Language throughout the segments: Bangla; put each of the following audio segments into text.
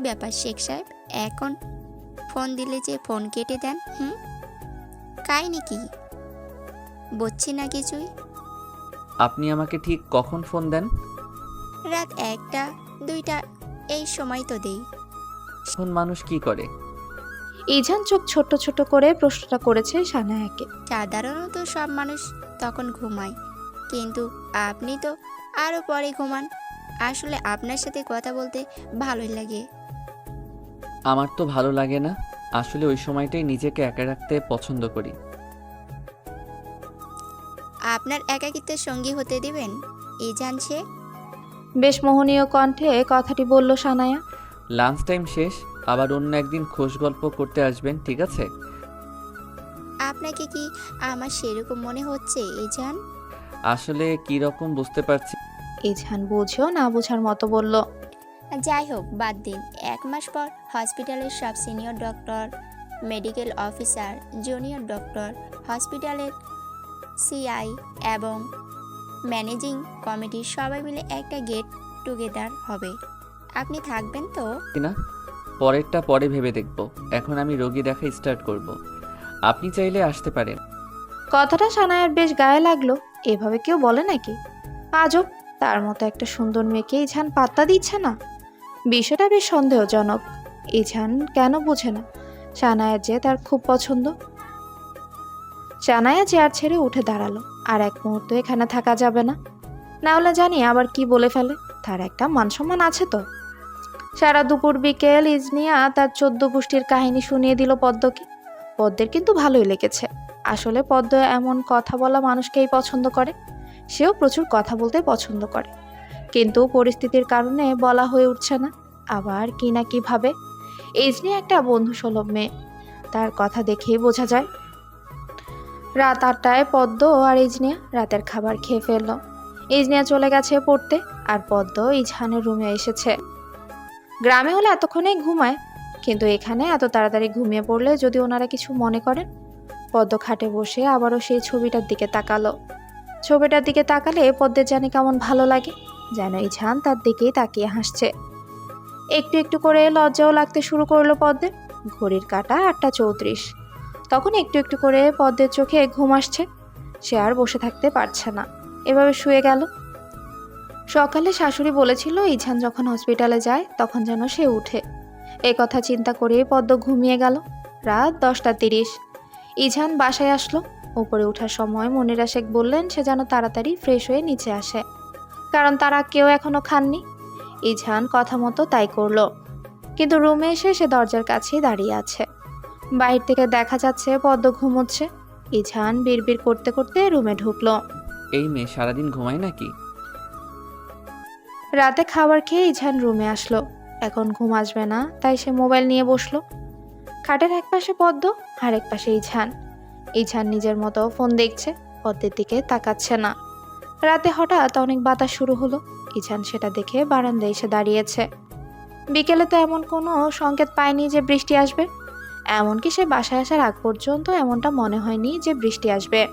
ব্যাপার শেখ সাহেব? এখন ফোন দিলে যে ফোন কেটে দেন হুম? কাহিনি কি বুঝছি না কিছুই। আপনি আমাকে ঠিক কখন ফোন দেন? রাত একটা দুইটা এই সময় তো দেই। এখন মানুষ কি করে? ইজান চোখ ছোট ছোট করে প্রশ্নটা করেছে সানায়াকে সাধারণত সব মানুষ তখন ঘুমায় কিন্তু আপনি তো আরও পরে ঘুমান। আসলে আপনার সাথে কথা বলতে ভালোই লাগে। আমার তো ভালো লাগে না। আসলে ওই সময়টাই নিজেকে একা রাখতে পছন্দ করি। আপনার একাকিত্বের সঙ্গী হতে দিবেন? এই জানছে। বেশ মোহনীয় কণ্ঠে কথাটি বলল সানায়া। লাঞ্চ টাইম শেষ আবার অন্য একদিন খোশ গল্প করতে আসবেন ঠিক আছে? আপনাকে কি আমার সেরকম মনে হচ্ছে এই জান? আসলে কি রকম বুঝতে পারছি ইজান বুঝেও না বোঝার মতো বলল। যাই হোক বাদ দিন। এক মাস পর হসপিটালের সব senior doctor medical officer junior doctor হসপিটালের সিআই এবং ম্যানেজিং কমিটির সবাই মিলে একটা গেট টুগেদার হবে। আপনি থাকবেন তো? না পরেরটা পরে ভেবে দেখব। এখন আমি রোগী দেখা স্টার্ট করব। আপনি চাইলে আসতে পারেন। কথাটা সানায়ার বেশ গায়ে লাগল। এভাবে কেউ বলে নাকি? আজব তার মতো একটা সুন্দর মেয়েকে এই ঝান পাত্তা দিচ্ছে না। বিষয়টা বেশ সন্দেহজনক। ইঝান কেন বোঝে না? সানায়ার যে তার খুব পছন্দ। সানায়া চেয়ার ছেড়ে উঠে দাঁড়াল, আর এক মুহূর্ত এখানে থাকা যাবে না। না হলে জানি আবার কি বলে ফেলে, তার একটা মান সম্মান আছে তো। সারা দুপুর বিকেল ইজনিয়া তার চোদ্দ গোষ্ঠীর কাহিনী শুনিয়ে দিল পদ্মকে। পদ্মের কিন্তু ভালোই লেগেছে। আসলে পদ্ম এমন কথা বলা মানুষকেই পছন্দ করে। সেও প্রচুর কথা বলতে পছন্দ করে। কিন্তু পরিস্থিতির কারণে বলা হয়ে উঠছে না, আবার কি না কি ইজনি একটা বন্ধু সুলভ মেয়ে। তার কথা দেখেই বোঝা যায়। রাত আটটায় পদ্ম আর ইজনিয়া রাতের খাবার খেয়ে ফেলল। ইজনিয়া চলে গেছে পড়তে আর পদ্ম ইজহানের রুমে এসেছে। গ্রামে হলে এতক্ষণেই ঘুমায়, কিন্তু এখানে এত তাড়াতাড়ি ঘুমিয়ে পড়লে যদি ওনারা কিছু মনে করেন, পদ্ম খাটে বসে আবারও সেই ছবিটার দিকে তাকালো। ছবিটার দিকে তাকালে পদ্মের জানে কেমন ভালো লাগে, যেন এই ঝান তার দিকেই তাকিয়ে হাসছে। একটু একটু করে লজ্জাও লাগতে শুরু করল পদ্মে ঘড়ির কাটা আটটা চৌত্রিশ। তখন একটু একটু করে পদ্মের চোখে ঘুম আসছে। সে আর বসে থাকতে পারছে না। এভাবে শুয়ে গেল। সকালে শাশুড়ি বলেছিল, ইঝান যখন হসপিটালে যায়, তখন যেন সে উঠে। এ কথা চিন্তা করে পদ্ম ঘুমিয়ে গেল। রাত দশটা তিরিশ। ইঝান বাসায় আসলো। উপরে ওঠার সময় মনিরা শেখ বললেন, সে যেন তাড়াতাড়ি ফ্রেশ হয়ে নিচে আসে। কারণ তারা কেউ এখনও খাননি। ইঝান কথা মতো তাই করল। কিন্তু রুমে এসে সে দরজার কাছেই দাঁড়িয়ে আছে। বাইরে থেকে দেখা যাচ্ছে পদ্ম ঘুমোচ্ছে। ইঝান বিড়বিড় করতে করতে রুমে ঢুকলো। এই মেয়ে সারাদিন ঘুমায় নাকি? রাতে খাবার খেয়ে ইঝান রুমে আসলো। এখন ঘুম আসবে না তাই সে মোবাইল নিয়ে বসল। খাটের এক পাশে পদ্ম আর এক পাশে ইঝান। ইঝান নিজের মতো ফোন দেখছে পদ্মের দিকে তাকাচ্ছে না। রাতে হঠাৎ অনেক বাতাস শুরু হলো। ইঝান সেটা দেখে বারান্দায় এসে দাঁড়িয়েছে। বিকেলে তো এমন কোনো সংকেত পায়নি যে বৃষ্টি আসবে। এমনকি সে বাসায় আসার আগ পর্যন্ত এমনটা মনে হয়নি যে বৃষ্টি আসবে।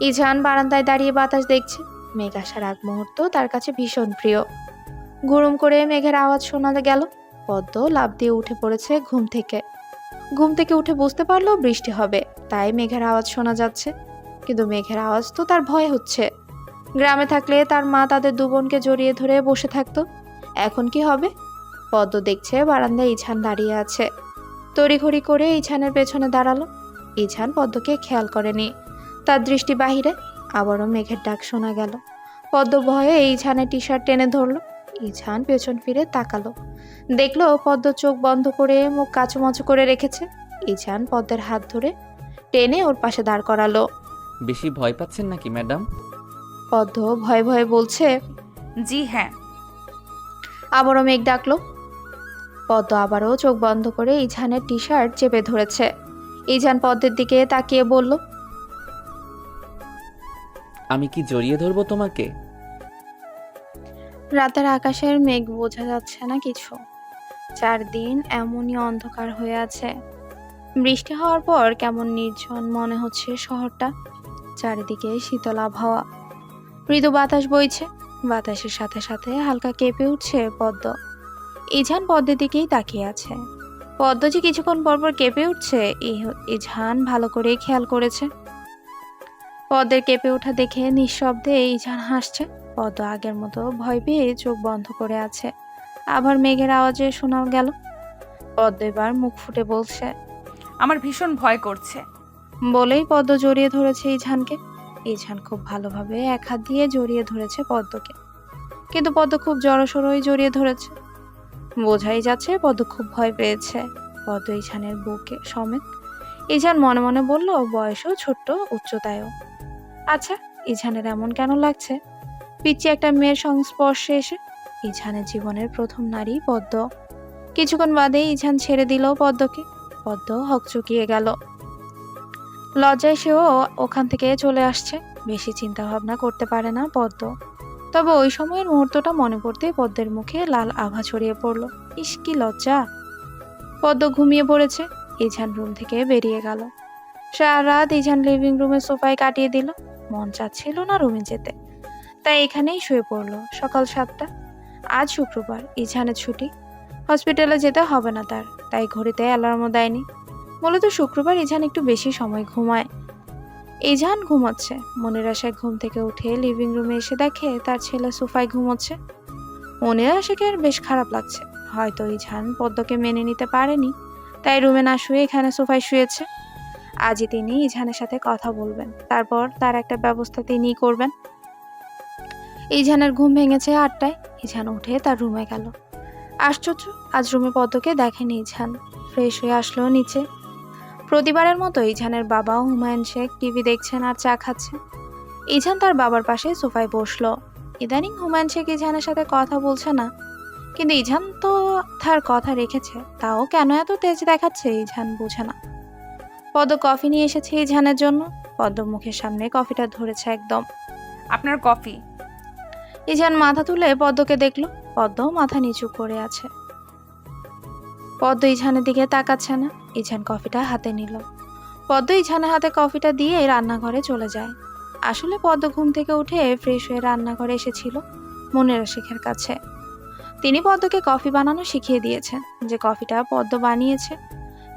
ইঝান বারান্দায় দাঁড়িয়ে বাতাস দেখছে। মেঘ আসার আগ মুহূর্ত তার কাছে ভীষণ প্রিয়। গুরুম করে মেঘের আওয়াজ শোনা গেল, পদ্ম লাভ দিয়ে উঠে পড়েছে ঘুম থেকে। ঘুম থেকে উঠে বুঝতে পারল বৃষ্টি হবে, তাই মেঘের আওয়াজ শোনা যাচ্ছে। কিন্তু মেঘের আওয়াজ তো তার ভয় হচ্ছে। গ্রামে থাকলে তার মা তাদের দু বোনকে জড়িয়ে ধরে বসে থাকতো। এখন কি হবে? পদ্ম দেখছে বারান্দায় ইছান দাঁড়িয়ে আছে। তড়িঘড়ি করে ইছানের পেছনে দাঁড়াল। ইছান পদ্মকে খেয়াল করেনি। তার দৃষ্টি বাহিরে, আবারও মেঘের ডাক শোনা গেল। পদ্ম ভয়ে ইছানের টি শার্ট টেনে ধরলো। ইছান পেছন ফিরে তাকালো। দেখল পদ্ম চোখ বন্ধ করে মুখ কাচুমাচু করে রেখেছে। ইছান পদ্মের হাত ধরে টেনে ওর পাশে দাঁড় করালো। বেশি ভয় পাচ্ছেন নাকি, ম্যাডাম? পদ্ম ভয়ে ভয়ে বলছে জি হ্যাঁ। আবারও মেঘ ডাকলো। পদ্ম আবারও চোখ বন্ধ করে ইঝানের টি শার্ট চেপে ধরেছে। ইঝান পদ্মের দিকে তাকিয়ে বলল আমি কি জড়িয়ে ধরবো তোমাকে? রাতের আকাশের মেঘ বোঝা যাচ্ছে না কিছু। চার দিন এমনই অন্ধকার হয়ে আছে। বৃষ্টি হওয়ার পর কেমন নির্জন মনে হচ্ছে শহরটা। চারিদিকে শীতল আবহাওয়া। মৃদু বাতাস বইছে। বাতাসের সাথে সাথে হালকা কেঁপে উঠছে পদ্ম। ইঝান পদ্মের দিকেই তাকিয়ে আছে। পদ্ম যে কিছুক্ষণ পরপর কেঁপে উঠছে ইঝান ভালো করেই খেয়াল করেছে। পদ্মের কেঁপে ওঠা দেখে নিঃশব্দে ইঝান হাসছে। পদ্ম আগের মতো ভয় পেয়ে চোখ বন্ধ করে আছে। আবার মেঘের আওয়াজে শোনাও গেল। পদ্ম এবার মুখ ফুটে বলছে আমার ভীষণ ভয় করছে। বলেই পদ্ম জড়িয়ে ধরেছে ইঝানকে। ইঝান খুব ভালোভাবে এক হাত দিয়ে জড়িয়ে ধরেছে পদ্মকে। কিন্তু পদ্ম খুব জড়সড়ই জড়িয়ে ধরেছে। বোঝাই যাচ্ছে পদ্ম খুব ভয় পেয়েছে। পদ্ম ইঝানের বুকে সমেত ইঝান মনে মনে বলল, বয়সও ছোট্ট, উচ্চতায়ও। আচ্ছা ইঝানের এমন কেন লাগছে? পিচ্ছি একটা মেয়ের সংস্পর্শে এসে ইঝানের জীবনের প্রথম নারী পদ্ম। কিছুক্ষণ বাদে ইঝান ছেড়ে দিল পদ্মকে। পদ্ম হকচকিয়ে গেল। লজ্জায় সেও ওখান থেকে চলে আসছে। বেশি চিন্তা ভাবনা করতে পারে না পদ্ম। তবে ওই সময়ের মুহূর্তটা মনে পড়তে পদ্মের মুখে লাল আভা ছড়িয়ে পড়ল। ইস, কি লজ্জা! পদ্ম ঘুমিয়ে পড়েছে। ইঝান রুম থেকে বেরিয়ে গেল। সারা রাত ইঝান লিভিং রুমে সোফায় কাটিয়ে দিল। মন চাচ্ছিল না রুমে যেতে। তাই এখানেই শুয়ে পড়ল সকাল সাতটা। আজ শুক্রবার, ইঝানের ছুটি। হসপিটালে যেতে হবে না তার। তাই ঘড়িতে অ্যালার্মও দেয়নি। মূলত শুক্রবার ইজান একটু বেশি সময় ঘুমায়। ইজান ঘুমাচ্ছে। মনের আশায় ঘুম থেকে উঠে লিভিং রুমে এসে দেখে তার ছেলে সোফায় ঘুমোচ্ছে। মনের আশাকে আর বেশ খারাপ লাগছে। হয়তো ইজান পদ্মকে মেনে নিতে পারেনি, তাই রুমে না শুয়ে এখানে সোফায় শুয়েছে। আজই তিনি ইজানের সাথে কথা বলবেন, তারপর তার একটা ব্যবস্থা তিনিই করবেন। ইজানের ঘুম ভেঙেছে আটটায়, ইজান উঠে তার রুমে গেল। আশ্চর্য, আজ রুমে পদ্মকে দেখেনি ইজান। ফ্রেশ হয়ে আসলো নিচে। প্রতিবারের মতো ইঝানের বাবাও হুমায়ুন শেখ টিভি দেখছেন আর চা খাচ্ছেন। ইঝান তার বাবার পাশে সোফায় বসল। ইদানিং হুমায়ুন শেখ ইঝানের সাথে কথা বলছে না। কিন্তু ইঝান তো তার কথা রেখেছে। তাও কেন এত তেজ দেখাচ্ছে ইঝান বোঝে না। পদ্ম কফি নিয়ে এসেছে ইঝানের জন্য। পদ্ম মুখের সামনে কফিটা ধরেছে একদম। আপনার কফি? ইঝান মাথা তুলে পদ্মকে দেখল। পদ্ম মাথা নিচু করে আছে। পদ্ম ইঝানের দিকে তাকাচ্ছে না। ইঝান কফিটা হাতে নিল। পদ্ম ইঝানের হাতে কফিটা দিয়ে রান্নাঘরে চলে যায়। আসলে পদ্ম ঘুম থেকে উঠে ফ্রেশ হয়ে রান্নাঘরে এসেছিল মনের শেখের কাছে। তিনি পদ্মকে কফি বানানো শিখিয়ে দিয়েছেন যে কফিটা পদ্ম বানিয়েছে।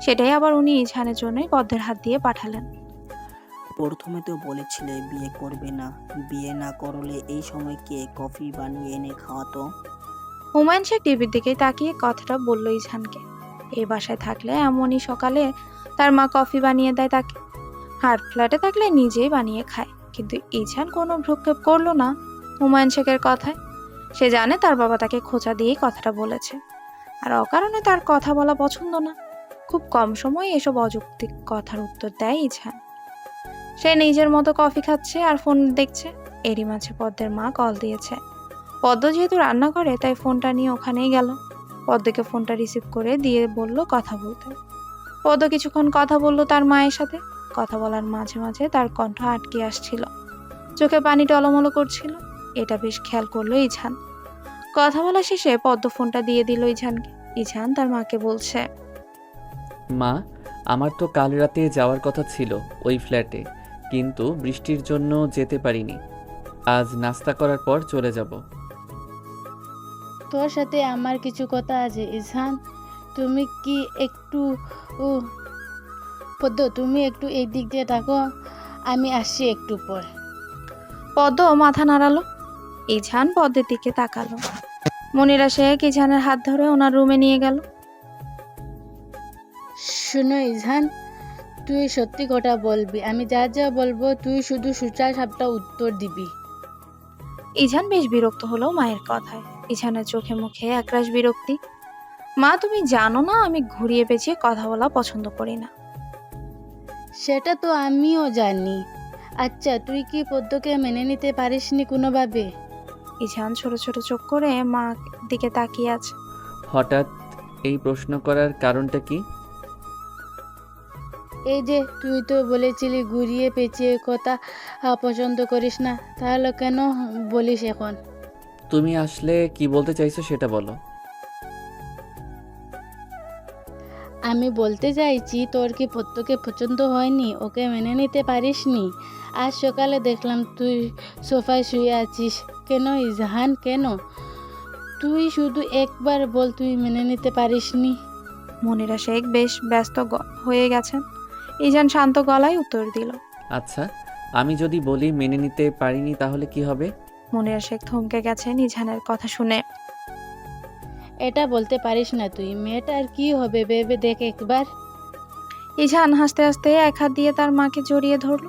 সেটাই আবার উনি ইঝানের জন্যই পদ্মের হাত দিয়ে পাঠালেন। প্রথমে তো বলেছিলে বিয়ে করবে না। বিয়ে না করলে এই সময় কে কফি বানিয়ে এনে খাওয়াতো? হুমায়ুন শেখ টিভির দিকে তাকিয়ে কথাটা বলল ইঝানকে। এই বাসায় থাকলে এমনই সকালে তার মা কফি বানিয়ে দেয় তাকে। আর ফ্ল্যাটে থাকলে নিজেই বানিয়ে খায়। কিন্তু ইঝান কোনো ভ্রুক্ষেপ করল না হুমায়ুন শেখের কথায়। সে জানে তার বাবা তাকে খোঁচা দিয়েই কথাটা বলেছে। আর অকারণে তার কথা বলা পছন্দ না। খুব কম সময়ে এসব অযৌক্তিক কথার উত্তর দেয় ইঝান। সে নিজের মতো কফি খাচ্ছে আর ফোন দেখছে। এরই মাঝে পদ্মের মা কল দিয়েছে। পদ্ম যেহেতু রান্না করে, তাই ফোনটা নিয়ে ওখানেই গেল। পদ্মকে ফোনটা রিসিভ করে দিয়ে বলল, কথা বলতে। পদ্ম কিছুক্ষণ কথা বলল তার মায়ের সাথে। কথা বলার মাঝে মাঝে তার কণ্ঠ আটকে আসছিল। চোখে পানি টলমলো করছিল। এটা বেশ খেয়াল করল ইঝান। কথা বলা শেষে পদ্ম ফোনটা দিয়ে দিল ইঝানকে। ইঝান তার মাকে বলছে, মা, আমার তো কাল রাতে যাওয়ার কথা ছিল ওই ফ্ল্যাটে, কিন্তু বৃষ্টির জন্য যেতে পারিনি। আজ নাস্তা করার পর চলে যাব। তোর সাথে আমার কিছু কথা আছে ইসহান তুমি কি একটু পদ্ম তুমি একটু এই দিক দিয়ে থাকো আমি আসছি একটু পর। পদ্ম মাথা নাড়ালো। ইঝান পদ্মের দিকে তাকালো। মনিরা শেখ ইঝানের হাত ধরে ওনার রুমে নিয়ে গেল। শুনো ইসহান তুই সত্যি কথা বলবি আমি যা যা বলব তুই শুধু সুচা সাপটা উত্তর দিবি। ইঝান বেশ বিরক্ত হলো মায়ের কথায়। ইঝানের চোখে মুখে একরাশ বিরক্তি। মা তুমি জানো না আমি ঘুরিয়ে পেঁচিয়ে কথা বলা পছন্দ করি না? সেটা তো আমিও জানি। আচ্ছা তুই কি পদ্মকে মেনে নিতে পারিসনি কোনোভাবে? ইছান ছোট ছোট চোখ করে মা দিকে তাকিয়ে আছে। হঠাৎ এই প্রশ্ন করার কারণটা কি? এই যে তুই তো বলেছিলি ঘুরিয়ে পেঁচিয়ে কথা পছন্দ করিস না তাহলে কেন বলিস এখন? তুমি আসলে কি বলতে চাইছো সেটা বলো। আমি বলতে চাইছি তোর কি পদ্মকে পছন্দ হয়নি? ওকে মেনে নিতে পারিসনি? আজ সকালে দেখলাম তুই সোফায় শুয়ে আছিস। কেন ইজাহান কেন? তুই শুধু একবার বল তুই মেনে নিতে পারিসনি। মনিরা শেখ বেশ ব্যস্ত গ- হয়ে গেছেন। ইজান শান্ত গলায় উত্তর দিল। আচ্ছা আমি যদি বলি মেনে নিতে পারিনি তাহলে কি হবে? মনিরা শেখ থমকে গেছেন ইজানের কথা শুনে। এটা বলতে পারিস না তুই মেয়েটার কি হবে ভেবে দেখ একবার। ইজান হাসতে হাসতে এক হাত দিয়ে তার মাকে জড়িয়ে ধরল।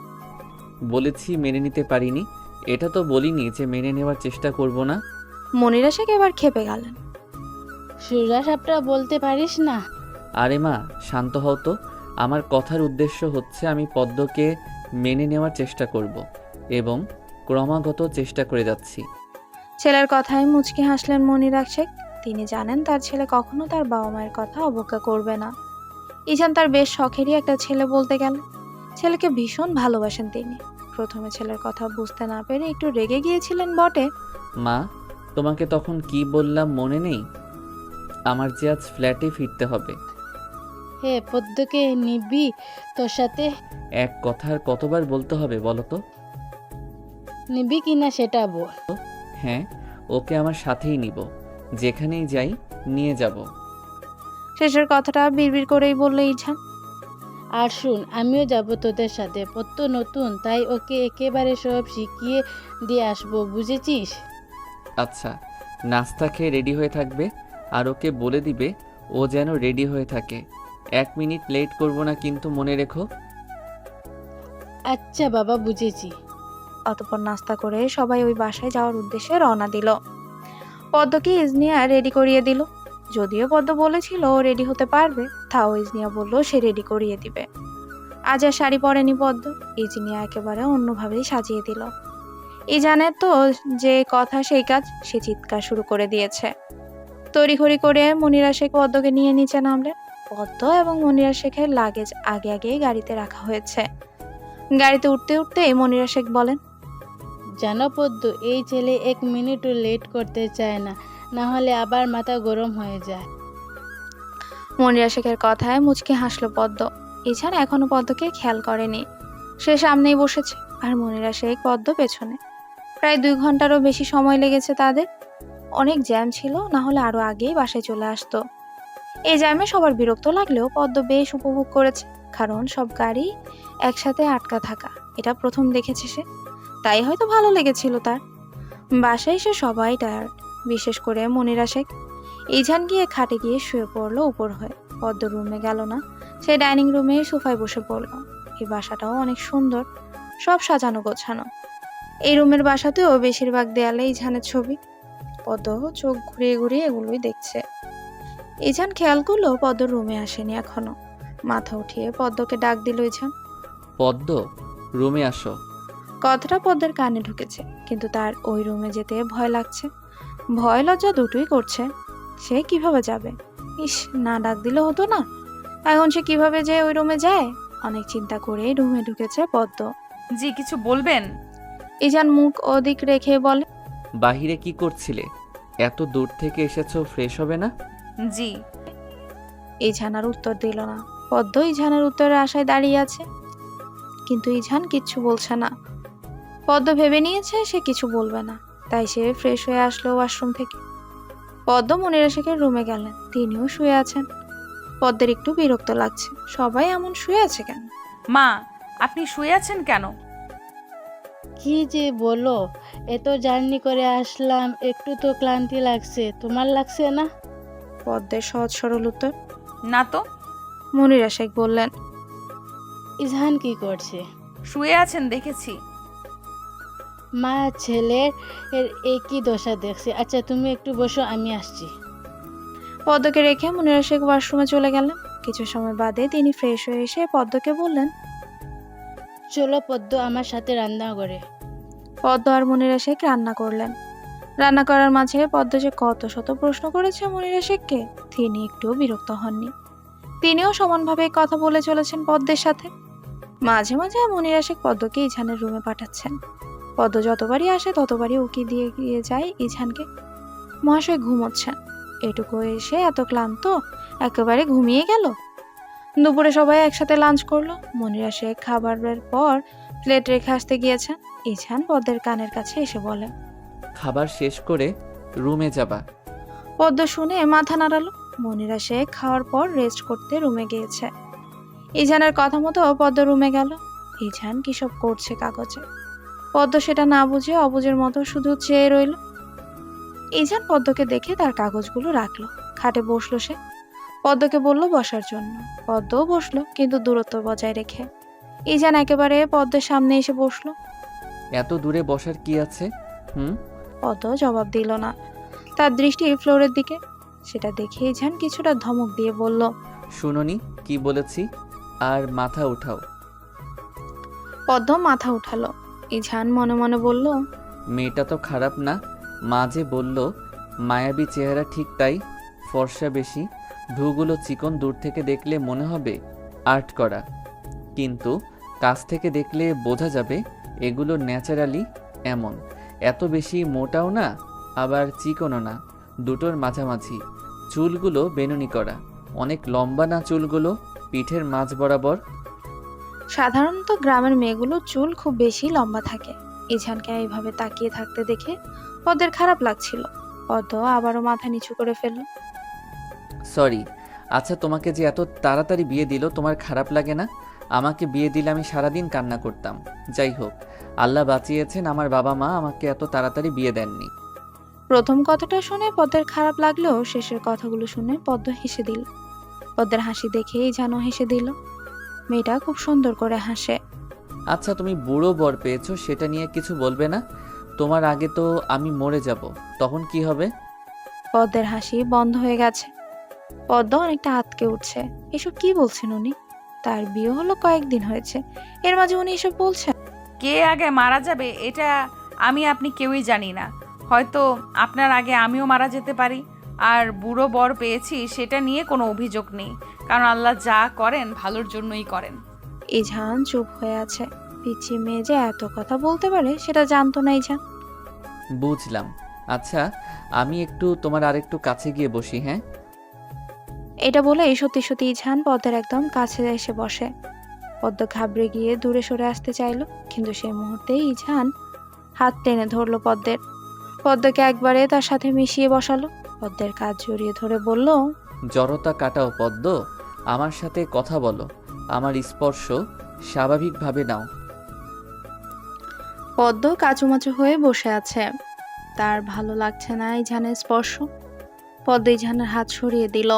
বলেছি মেনে নিতে পারিনি এটা তো বলিনি যে মেনে নেওয়ার চেষ্টা করব না। মনিরা শেখ এবার খেপে গেলেন সুরা সাপটা বলতে পারিস না? আরে মা শান্ত হও তো। আমার কথার উদ্দেশ্য হচ্ছে আমি পদ্মকে মেনে নেওয়ার চেষ্টা করব এবং ক্রমাগত চেষ্টা করে যাচ্ছি। ছেলের কথায় মুচকি হাসলেন মনিরা শেখ তিনি জানেন তার ছেলে কখনো তার বাবা মায়ের কথা অবজ্ঞা করবে না। ইজান তার বেশ শখেরই একটা ছেলে বলতে গেল। ছেলেকে ভীষণ ভালোবাসেন তিনি। প্রথমে ছেলের কথা বুঝতে না পেরে একটু রেগে গিয়েছিলেন বটে। মা তোমাকে তখন কি বললাম মনে নেই? আমার যে আজ ফ্ল্যাটে ফিরতে হবে। হে পদ্মকে নিবি তোর সাথে। এক কথার কতবার বলতে হবে বলো তো? নিবি কিনা সেটা বল। হ্যাঁ ওকে আমার সাথেই নিব। যেখানেই যাই নিয়ে যাব। শেষের কথাটা বিড়বিড় করেই বলল ইজান আর শুন আমিও যাব তোদের সাথে। পদ্ম নতুন তাই ওকে একেবারে সব শিখিয়ে দিয়ে আসব বুঝেছিস? আচ্ছা নাস্তা খেয়ে রেডি হয়ে থাকবে আর ওকে বলে দিবে ও যেন রেডি হয়ে থাকে। এক মিনিট লেট করব না কিন্তু মনে রেখো। আচ্ছা বাবা বুঝেছি। অতপর নাস্তা করে সবাই ওই বাসায় যাওয়ার উদ্দেশ্যে রওনা দিল। পদ্মকে ইজনিয়া রেডি করিয়ে দিল। যদিও পদ্ম বলেছিল ও রেডি হতে পারবে, তাও ইজনিয়া বলল সে রেডি করিয়ে দিবে। আজ আর শাড়ি পরেনি পদ্ম, ইজনিয়া একেবারে অন্যভাবেই সাজিয়ে দিল। ই জানে তো যে কথা সেই কাজ, সে চিৎকার শুরু করে দিয়েছে। তড়িঘড়ি করে মনিরা শেখ পদ্মকে নিয়ে নিচে নামলেন পদ্ম এবং মনিরা শেখের লাগেজ আগে আগেই গাড়িতে রাখা হয়েছে। গাড়িতে উঠতে উঠতেই মনিরা শেখ বলেন জানো পদ্ম এই ছেলে এক মিনিটও লেট করতে চায় না না হলে আবার মাথা গরম হয়ে যায়। মনিরা শেখের কথায় মুচকি হাসলো পদ্ম। এছাড়া এখনও পদ্মকে খেয়াল করেনি। সে সামনেই বসেছে, আর মনিরা শেখ পদ্ম পেছনে। প্রায় দুই ঘন্টারও বেশি সময় লেগেছে তাদের। অনেক জ্যাম ছিল, না হলে আরও আগেই বাসায় চলে আসতো। এই জ্যামে সবার বিরক্ত লাগলেও পদ্ম বেশ উপভোগ করেছে, কারণ সব গাড়ি একসাথে আটকা থাকা, এটা প্রথম দেখেছে সে। তাই হয়তো ভালো লেগেছিল তার। বাসায় সে সবাই টায়ার্ড, বিশেষ করে মনিরা শেখ। ইঝান গিয়ে খাটে গিয়ে শুয়ে পড়ল উপর হয়ে। পদ্ম রুমে গেল না, সে ডাইনিং রুমে সোফায় বসে পড়ল। এই বাসাটাও অনেক সুন্দর, সব সাজানো গোছানো। এই রুমের বাসাতেও বেশিরভাগ দেয়ালে ইঝানের ছবি। পদ্ম চোখ ঘুরিয়ে ঘুরিয়ে এগুলোই দেখছে। ইঝান খেয়াল করল পদ্ম রুমে আসেনি এখনও। মাথা উঠিয়ে পদ্মকে ডাক দিল ইঝান। পদ্ম, রুমে আসো। কথাটা পদ্মের কানে ঢুকেছে কিন্তু তার ওই রুমে যেতে ভয় লাগছে। ভয় লজ্জা দুটোই করছে। সে কীভাবে যাবে? ইস না ডাক দিলে হতো না। এখন সে কীভাবে যে ওই রুমে যায়? অনেক চিন্তা করে রুমে ঢুকেছে পদ্ম। জি কিছু বলবেন? ইজান মুখ ওদিক রেখে বলে বাহিরে কি করছিলে? এত দূর থেকে এসেছ ফ্রেশ হবে না? জি। ইঝান আর উত্তর দিল না। পদ্ম ইঝানের উত্তরের আশায় দাঁড়িয়ে আছে। কিন্তু ইঝান কিচ্ছু বলছে না। পদ্ম ভেবে নিয়েছে সে কিছু বলবে না। তাই সে ফ্রেশ হয়ে আসলো ওয়াশরুম থেকে। পদ্ম মনিরা শেখের রুমে গেলেন। তিনিও শুয়ে আছেন। পদ্মের একটু বিরক্ত লাগছে। সবাই এমন শুয়ে আছে কেন? মা আপনি শুয়ে আছেন কেন? কি যে বলো এত জার্নি করে আসলাম একটু তো ক্লান্তি লাগছে। তোমার লাগছে না? পদ্মের সহজ সরল উত্তর। না তো। মনিরা শেখ বললেন ইজহান কি করছে? শুয়ে আছেন দেখেছি। মা ছেলের এর একই দশা দেখছে। আচ্ছা তুমি একটু বসো আমি আসছি। পদ্মকে রেখে মনিরা শেখ ওয়াশরুমে চলে গেলেন। কিছু সময় বাদে তিনি ফ্রেশ হয়ে এসে পদ্মকে বললেন চলো পদ্ম আমার সাথে রান্না করে। পদ্ম আর মনিরা শেখ রান্না করলেন। রান্না করার মাঝে পদ্ম যে কত শত প্রশ্ন করেছে মনিরা শেখকে তিনি একটুও বিরক্ত হননি। তিনিও সমানভাবে কথা বলে চলেছেন পদ্মের সাথে। মাঝে মাঝে মনিরা শেখ পদ্মকে ইঝানের রুমে পাঠাচ্ছেন। পদ্ম যতবারই আসে ততবারই উকি দিয়ে গিয়ে যায় ইছানকে। মহাশয় ঘুমোচ্ছেন। এটুকু এসে এত ক্লান্ত একেবারে ঘুমিয়ে গেল। দুপুরে সবাই একসাথে লাঞ্চ করল। মনিরা শেখ খাবারের পর প্লেট রেখে আসতে গিয়েছেন। ইছান পদ্মের কানের কাছে এসে বলে খাবার শেষ করে রুমে যাবা। পদ্ম শুনে মাথা নাড়ালো। মনিরা শেখ খাওয়ার পর রেস্ট করতে রুমে গিয়েছে। ইজানের কথা মতো পদ্ম রুমে গেল। ইজান কি সব করছে কাগজে? পদ্ম সেটা না বুঝে অবুঝের মতো শুধু চেয়ে রইল। ইজান পদ্মকে দেখে তার কাগজগুলো রাখল। খাটে বসল সে। পদ্মকে বলল বসার জন্য। পদ্মও বসল কিন্তু দূরত্ব বজায় রেখে। ইজান একেবারে পদ্মের সামনে এসে বসল। এত দূরে বসার কি আছে? হুম? পদ্ম জবাব দিল না। তার দৃষ্টি ফ্লোরের দিকে। সেটা দেখে ইজান কিছুটা ধমক দিয়ে বলল শুনোনি কি বলেছি? আর মাথা উঠাও। পদ্ম মাথা উঠালো। ইজান মনে মনে বলল, মেয়েটা তো খারাপ না। মা যে বলল, মায়াবী চেহারা ঠিক তাই, ফর্সা বেশি, ভ্রুগুলো চিকন দূর থেকে দেখলে মনে হবে আর্ট করা। কিন্তু কাছ থেকে দেখলে বোঝা যাবে, এগুলো ন্যাচারালি এমন। এত বেশি মোটাও না, আবার চিকনও না, দুটোর মাঝামাঝি। চুলগুলো বেনুনি করা, অনেক লম্বা না চুলগুলো, পিঠের মাঝ বরাবর সাধারণত গ্রামের মেয়েগুলো চুল খুব বেশি লম্বা থাকে। ইজানকে এইভাবে তাকিয়ে থাকতে দেখে পদ্মের খারাপ লাগছিল। পদ্ম আবারও মাথা নিচু করে ফেলল। সরি আচ্ছা তোমাকে যে এত তাড়াতাড়ি বিয়ে দিল তোমার খারাপ লাগে না? আমাকে বিয়ে দিলে আমি সারাদিন কান্না করতাম। যাই হোক আল্লাহ বাঁচিয়েছেন আমার বাবা মা আমাকে এত তাড়াতাড়ি বিয়ে দেননি। প্রথম কথাটা শুনে পদ্মের খারাপ লাগলেও শেষের কথাগুলো শুনে পদ্ম হেসে দিল। পদ্মের হাসি দেখেই যেন হেসে দিল। মেয়েটা খুব সুন্দর করে হাসে। আচ্ছা তুমি বুড়ো বর পেয়েছ সেটা নিয়ে কিছু বলবে না? তোমার আগে তো আমি মরে যাব তখন কি হবে? পদ্মের হাসি বন্ধ হয়ে গেছে। পদ্ম অনেকটা আতকে উঠছে। এসব কি বলছেন উনি? তার বিয়ে হলো কয়েকদিন হয়েছে। এর মাঝে উনি এসব বলছেন কে আগে মারা যাবে এটা আমি আপনি কেউই জানি না। হয়তো আপনার আগে আমিও মারা যেতে পারি। আর বুড়ো বর পেয়েছি সেটা নিয়ে কোনো অভিযোগ নেই। কারণ আল্লাহ যা করেন ভালোর জন্যই করেন। ইঝান চুপ হয়ে আছে। পিচ্ছি মেয়ে যে এত কথা বলতে পারে সেটা জানতো না ইঝান। বুঝলাম। আচ্ছা আমি একটু তোমার আরেকটু কাছে গিয়ে বসি হ্যাঁ? এটা বলে সত্যি সত্যি ইঝান পদ্মের একদম কাছে এসে বসে। পদ্ম ঘাবড়ে গিয়ে দূরে সরে আসতে চাইলো কিন্তু সেই মুহূর্তেই ইঝান হাত টেনে ধরলো পদ্মের। পদ্মকে একবারে তার সাথে মিশিয়ে বসালো। পদ্মের কাজ জড়িয়ে ধরে বলল জড়তা কাটাও পদ্ম আমার সাথে কথা বলো আমার স্পর্শ স্বাভাবিকভাবে নাও। পদ্ম কাচুমাচু হয়ে বসে আছে। তার ভালো লাগছে না ইঝানের স্পর্শ। পদ্ম ইঝানের হাত সরিয়ে দিল।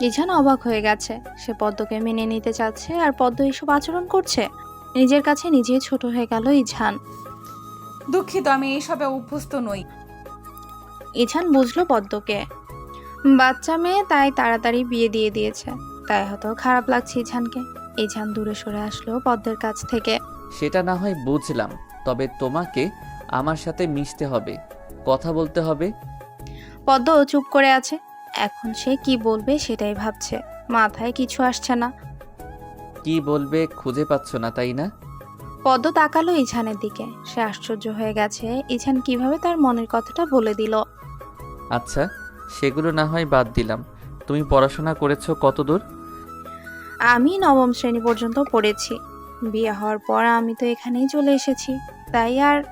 ইঝান অবাক হয়ে গেছে। সে পদ্মকে মেনে নিতে চাচ্ছে আর পদ্ম এসব আচরণ করছে। নিজের কাছে নিজেই ছোট হয়ে গেল ইঝান। দুঃখিত আমি এইসবে অভ্যস্ত নই। ইঝান বুঝলো পদ্মকে। বাচ্চা মেয়ে তাই তাড়াতাড়ি বিয়ে দিয়ে দিয়েছে। তাই হয়তো খারাপ লাগছে ইঝানকে ইঝান দূরে সরে আসলো পদ্মের কাছ থেকে। সেটা না হয় বুঝলাম তবে তোমাকে আমার সাথে মিশতে হবে। কথা বলতে হবে। পদ্ম চুপ করে আছে। এখন সে কি বলবে সেটাই ভাবছে। মাথায় কিছু আসছে না। কি বলবে খুঁজে পাচ্ছ না তাই না? পদ্ম তাকালো ইছানের দিকে। সে আশ্চর্য হয়ে গেছে। ইছান কীভাবে তার মনের কথাটা বলে দিল? আচ্ছা সেগুলো না হয় বাদ দিলাম। তুমি পড়াশোনা করেছ কত দূর আমি নবম শ্রেণি পর্যন্ত পড়েছি। বিয়ে হওয়ার পর আমি তো এখানেই চলে এসেছি। তাই আর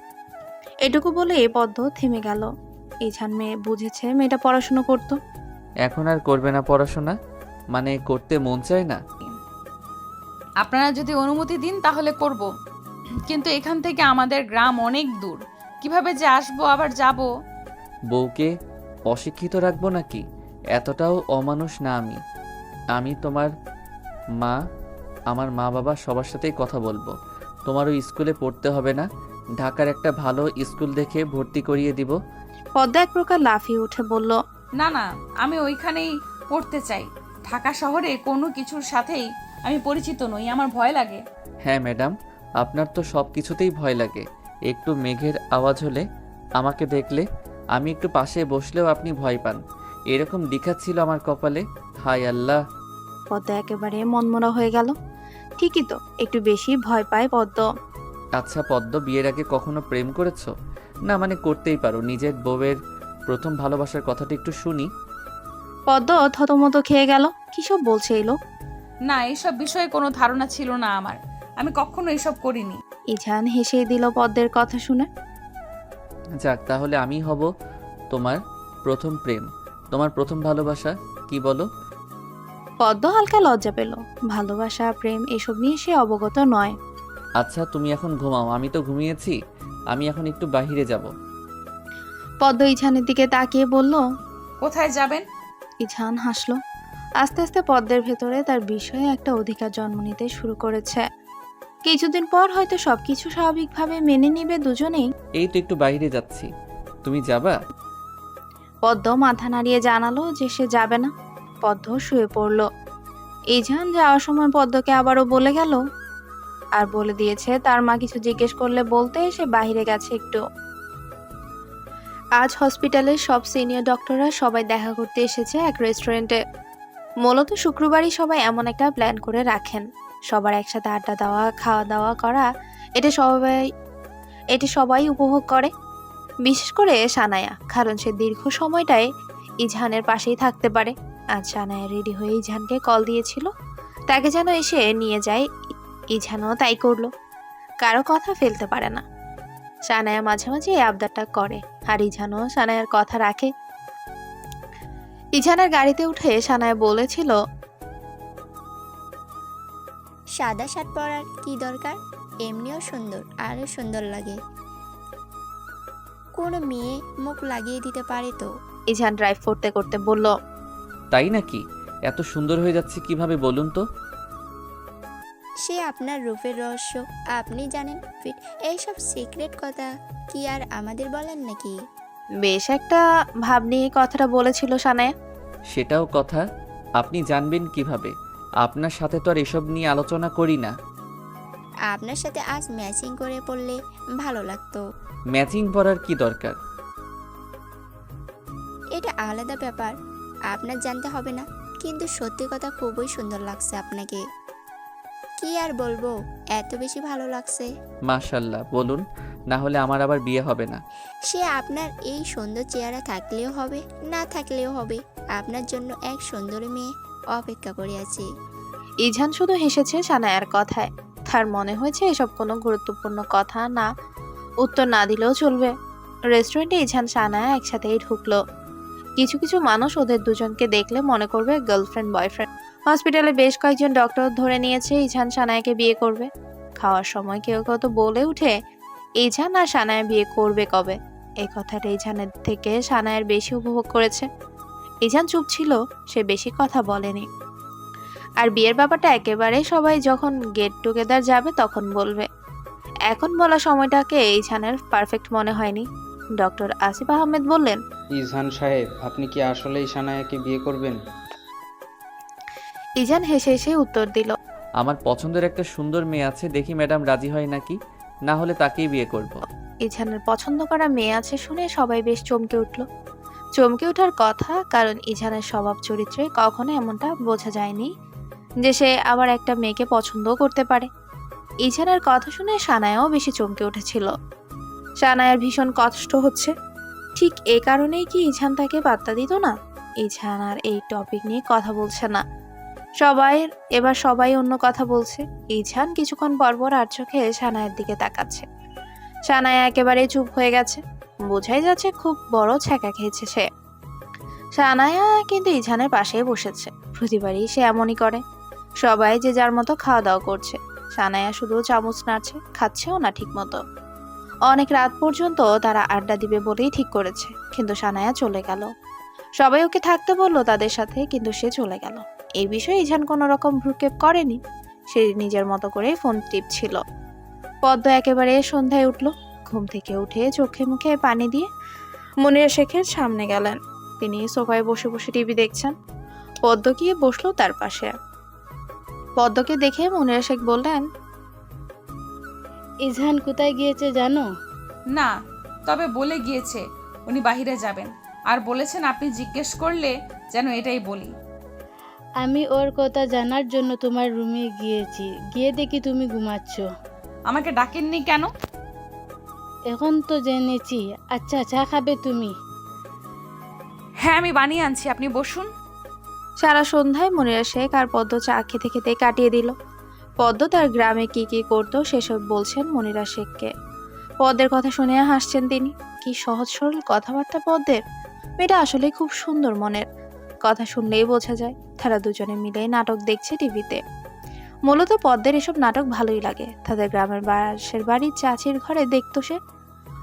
এটুকু বলে এ পদ্ম থেমে গেল। ইছান মেয়ে বুঝেছে মেয়েটা পড়াশুনো করতো। এখন আর করবে না পড়াশোনা? মানে করতে মন চায় না? আপনারা যদি অনুমতি দিন তাহলে করব। কিন্তু এখান থেকে আমাদের গ্রাম অনেক দূর। কীভাবে যে আসব আবার যাব? বউকে অশিক্ষিত রাখব নাকি? এতটাও অমানুষ না আমি। আমি তোমার মা আমার মা বাবা সবার সাথেই কথা বলব। তোমার ওই স্কুলে পড়তে হবে না? ঢাকার একটা ভালো স্কুল দেখে ভর্তি করিয়ে দিব। পদ্ম এক প্রকার লাফিয়ে উঠে বলল না না আমি ওইখানেই পড়তে চাই। ঢাকা শহরে কোনো কিছুর সাথেই আমি পরিচিত নই আমার ভয় লাগে। হ্যাঁ ম্যাডাম আপনার তো সব কিছুতেই ভয় লাগে। একটু মেঘের আওয়াজ হলে আমাকে দেখলে আমি একটু পাশে বসলেও আপনি ভয় পান। এরকম লেখা ছিল আমার কপালে। হায় আল্লাহ। পদ্ম একেবারে মনমরা হয়ে গেল। ঠিকই তো একটু বেশি ভয় পায় পদ্ম। আচ্ছা পদ্ম বিয়ের আগে কখনো প্রেম করেছ? না মানে করতেই পারো নিজের বউয়ের প্রথম ভালোবাসার কথাটা একটু শুনি। পদ্ম থতমত খেয়ে গেল কিসব বলছে এই লোক? না এইসব বিষয়ে কোনো ধারণা ছিল না আমার। আমি কখনো এসব করিনি। ইঝান হেসেই দিল পদ্মের কথা শুনে। যাক তাহলে আমি হব তোমার প্রথম প্রেম। তোমার প্রথম ভালোবাসা কি বলো? পদ্ম হালকা লজ্জা পেল। ভালোবাসা প্রেম এসব নিয়ে সে অবগত নয়। আচ্ছা তুমি এখন ঘুমাও আমি তো ঘুমিয়েছি আমি এখন একটু বাইরে যাব। পদ্ম ইছানের দিকে তাকিয়ে বলল কোথায় যাবেন? ইছান হাসলো। আস্তে আস্তে পদ্মের ভেতরে তার বিষয়ে একটা অধিকার জন্ম নিতে শুরু করেছে। কিছুদিন পর হয়তো সবকিছু স্বাভাবিকভাবে মেনে নিবে দুজনেই। এই তো একটু বাইরে যাচ্ছি। তুমি যাবা? পদ্ম মাথা নাড়িয়ে জানালো যে সে যাবে না। পদ্ম শুয়ে পড়ল। ইঝান যাওয়ার সময় পদ্মকে আবারও বলে গেল। আর বলে দিয়েছে তার মা কিছু জিজ্ঞেস করলে বলতে সে বাইরে গেছে একটু। আজ হসপিটালের সব সিনিয়র ডক্টররা সবাই দেখা করতে এসেছে এক রেস্টুরেন্টে। মূলত শুক্রবারই সবাই এমন একটা প্ল্যান করে রাখেন। সবার একসাথে আড্ডা দেওয়া, খাওয়া দাওয়া করা, এটা সবাই এটা সবাই উপভোগ করে। বিশেষ করে সানায়া, কারণ সে দীর্ঘ সময়টায় ইজহানের পাশেই থাকতে পারে। আজ সানায়া রেডি হয়ে ইজহানকে কল দিয়েছিল। তাকে যেন এসে নিয়ে যায়, ইজহানও তাই করল। কারও কথা ফেলতে পারে না। সানায়া মাঝে মাঝে এই আবদারটা করে, আর ইজহানও সানায়ার কথা রাখে। ইজহানের গাড়িতে উঠে সানায়া বলেছিল সাদা শার্ট পরার কি দরকার? এমনিও সুন্দর আরও সুন্দর লাগে। কোনো মেয়ে মুখ লাগিয়ে দিতে পারে তো? ইজহান ড্রাইভ করতে করতে বলল তাই নাকি? এত সুন্দর হয়ে যাচ্ছে কীভাবে বলুন তো? সে আপনার রূপের রহস্য আপনি জানেন ফিট এইসব সিক্রেট কথা কি আর আমাদের বলেন নাকি? বেশ একটা ভাব নিয়ে কথাটা বলেছিল সানায়া। সেটাও কথা আপনি জানবেন কীভাবে। আপনার সাথে তো আর এসব নিয়ে আলোচনা করি না। আপনার সাথে আজ ম্যাচিং করে পড়লে ভালো লাগতো। ম্যাচিং পরার কি দরকার? এটা আলাদা ব্যাপার আপনার জানতে হবে না কিন্তু সত্যি কথা খুবই সুন্দর লাগছে আপনাকে। কি আর বলব এত বেশি ভালো লাগছে। মাশাল্লাহ বলুন না হলে আমার আবার বিয়ে হবে না। সে আপনার এই সুন্দর চেহারা থাকলেও হবে না থাকলেও হবে আপনার জন্য এক সুন্দরী মেয়ে অপেক্ষা করে আছে ইঝান শুধু হেসেছে সানায়ার কথায়। তার মনে হয়েছে এসব কোনো গুরুত্বপূর্ণ কথা না, উত্তর না দিলেও চলবে। রেস্টুরেন্টে ইঝান, সানায়া একসাথেই ঢুকলো। কিছু কিছু মানুষ ওদের দুজনকে দেখলে মনে করবে গার্লফ্রেন্ড বয়ফ্রেন্ড হসপিটালে বেশ কয়েকজন ডক্টর ধরে নিয়েছে ইঝান, সানায়াকে বিয়ে করবে। খাওয়ার সময় কেউ কেউ তো বলে উঠে, ইঝান আর সানায়া বিয়ে করবে কবে? এই কথাটা ইঝানের থেকে সানায়ার বেশি উপভোগ করেছে। ইঝান চুপ ছিল সে বেশি কথা বলেনি। আর বিয়ের ব্যাপারটা একেবারে সবাই যখন গেট টুগেদার যাবে তখন বলবে। এখন বলা সময়টাকে এই ছানের পারফেক্ট মনে হয়নি। ডক্টর আসিফ আহমেদ বললেন ইজহান সাহেব আপনি কি আসলেই সানায়াকে বিয়ে করবেন? ইজান হেসে হেসে উত্তর দিল আমার পছন্দের একটা সুন্দর মেয়ে আছে দেখি ম্যাডাম রাজি হয় নাকি? না হলে তাকেই বিয়ে করব। ইজানের পছন্দ করা মেয়ে আছে শুনে সবাই বেশ চমকে উঠল। চমকে ওঠার কথা, কারণ ইজানের স্বভাব চরিত্রে কখনো এমনটা বোঝা যায়নি যে সে আবার একটা মেয়েকে পছন্দও করতে পারে। ইজানের কথা শুনে সানায়াও বেশি চমকে উঠেছিল। সানায়ার ভীষণ কষ্ট হচ্ছে। ঠিক এ কারণেই কি ইঝান তাকে পাত্তা দিত না? ইঝান আর এই টপিক নিয়ে কথা বলছে না। সবাই, এবার সবাই অন্য কথা বলছে। ইঝান কিছুক্ষণ পরপর আর চোখে সানায়ের দিকে তাকাচ্ছে। সানায়া একেবারে চুপ হয়ে গেছে। বোঝাই যাচ্ছে খুব বড় ছ্যাঁকা খেয়েছে সে। সানায়া কিন্তু ইঝানের পাশেই বসেছে। প্রতিবারই সে এমনই করে। সবাই যে যার মতো খাওয়া দাওয়া করছে। সানায়া শুধু চামচ নাড়ছে, খাচ্ছেও না ঠিক মতো অনেক রাত পর্যন্ত তারা আড্ডা দিবে বলেই ঠিক করেছে, কিন্তু সানায়া চলে গেল। সবাই ওকে থাকতে বলল তাদের সাথে, কিন্তু সে চলে গেল। এই বিষয়ে ইঝান কোনো রকম ভ্রুক্ষেপ করেনি। সে নিজের মতো করে ফোন টিপছিল। পদ্ম একেবারে সন্ধ্যায় উঠল। ঘুম থেকে উঠে চোখে মুখে পানি দিয়ে মনিরা শেখের সামনে গেলেন। তিনি সোফায় বসে বসে টিভি দেখছেন। পদ্ম গিয়ে বসল তার পাশে। পদ্মকে দেখে মনিরা শেখ বললেন ইজহান কোথায় গিয়েছে জানো? না তবে বলে গিয়েছে উনি বাইরে যাবেন। আর বলেছেন আপনি জিজ্ঞেস করলে যেন এটাই বলি। আমি ওর কথা জানার জন্য তোমার রুমে গিয়েছি। গিয়ে দেখি তুমি ঘুমাচ্ছ। আমাকে ডাকেননি কেন? এখন তো জেনেছি। আচ্ছা চা খাবে তুমি? হ্যাঁ আমি বানিয়ে আনছি। আপনি বসুন। সারা সন্ধ্যায় মনিরা শেখ আর পদ্ম চা খেতে খেতে কাটিয়ে দিল। পদ্ম তার গ্রামে কি কি করতো সেসব বলছেন মনিরা শেখকে। পদ্মের কথা শুনে হাসছেন তিনি। কি সহজ সরল কথাবার্তা পদ্মের? মেয়েটা আসলে খুব সুন্দর মনের। কথা শুনলেই বোঝা যায় তারা দুজনে মিলে নাটক দেখছে টিভিতে। মূলত পদ্মের এসব নাটক ভালোই লাগে। তাদের গ্রামের বাসের বাড়ির চাচির ঘরে দেখতো সে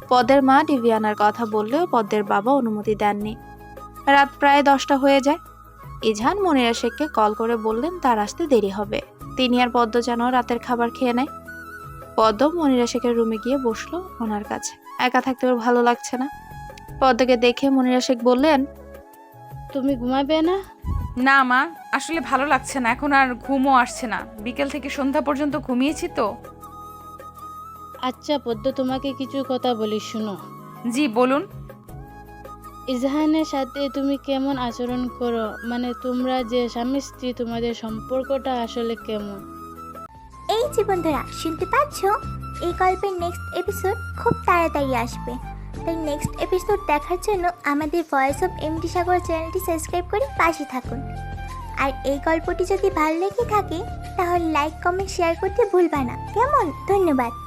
পদ্মের মা টিভি আনার কথা বললেও পদ্মের বাবা অনুমতি দেননি। রাত প্রায় দশটা হয়ে যায়। ইজহান মনিরা শেখকে কল করে বললেন তার আসতে দেরি হবে। তিনি আর পদ্ম যেন রাতের খাবার খেয়ে নেয়। পদ্ম মনিরা শেখের রুমে গিয়ে বসল ওনার কাছে। একা থাকতে ওর ভালো লাগছে না। পদ্মকে দেখে মনিরা শেখ বললেন তুমি ঘুমাবে না? না মা আসলে ভালো লাগছে না। এখন আর ঘুমও আসছে না। বিকেল থেকে সন্ধ্যা পর্যন্ত ঘুমিয়েছি তো। আচ্ছা পদ্ম তোমাকে কিছু কথা বলি শুনো। জি বলুন। ইজহানের সাথে তুমি কেমন আচরণ করো? মানে তোমরা যে স্বামী স্ত্রী তোমাদের সম্পর্কটা আসলে কেমন? এই যে বন্ধুরা শুনতে পাচ্ছ? এই গল্পের নেক্সট এপিসোড খুব তাড়াতাড়ি আসবে। তাই নেক্সট এপিসোড দেখার জন্য আমাদের ভয়েস অফ এমডি সাগর চ্যানেলটি সাবস্ক্রাইব করে পাশে থাকুন। আর এই গল্পটি যদি ভালো লেগে থাকে তাহলে লাইক কমেন্ট শেয়ার করতে ভুলবা না। কেমন? ধন্যবাদ।